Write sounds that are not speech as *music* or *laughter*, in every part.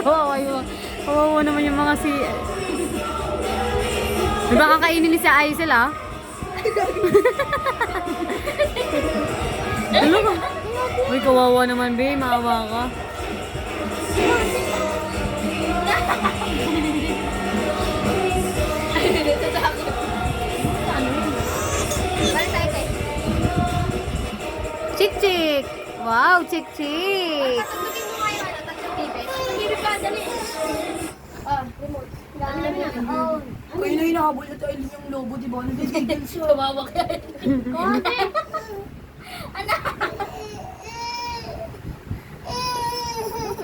Kawawa yung, kawawa naman yung mga si... Di ba kakainin ni si Aisel ah? *laughs* Ano ka? Uy, kawawa naman, be. Maawa ka. Chik chik! Wow, chik chik! Kayo na hinahabol na tayo yung lobo, di ba? Nagigigil siya. Kawawa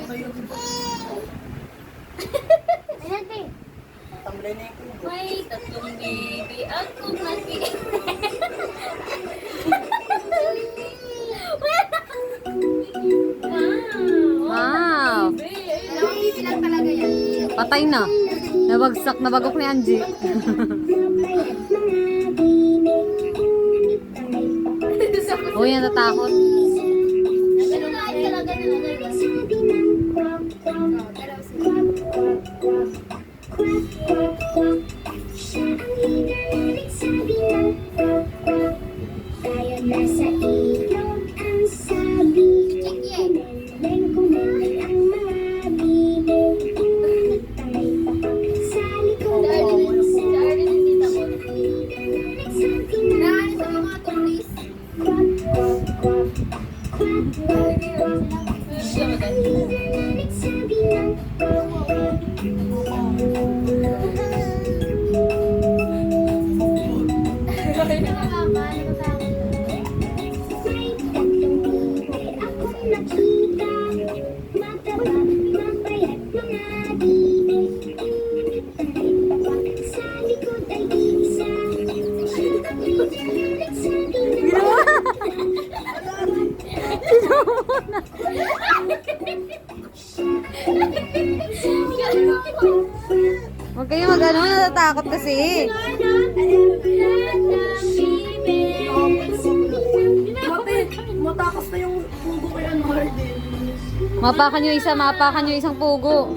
na yung kubo. May tatlong baby ako nag Patay na. Nabagsak, nabagok ni Angie. *laughs* Uy, natatakot. Pero lahat talaga Quack, quack, Huwag kayo mag ano, natatakot kasi. Matakas na yung kubo kay ano Harden. Mapakan yung isa, mapakan yung isang pugo.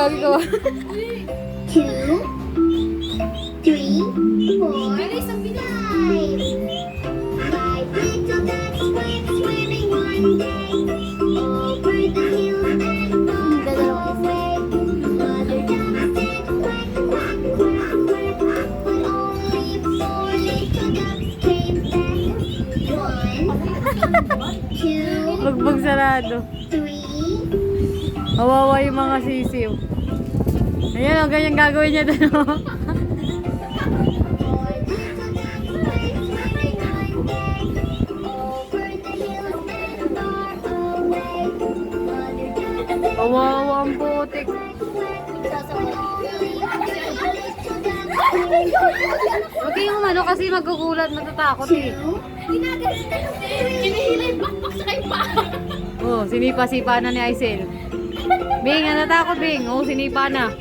Gagi ka. two, three, four, five. Five little ducks went swimming one day over the hill and far away. Mother duck said quack, quack, quack, quack, but only four little ducks came back. One, two, Bagbag sarado. three. Kawawa yung mga sisiw. Ayan o, ganyan gagawin niya doon. oh. Duck Kawawa ang putik. Huwag kayong ano kasi magugulat, matatakot eh. Hinihila yung bakbak sa kay pa. Oh, sinipa-sipa na ni Aisel. Bing, natatakot Bing. Oh, sinipa na.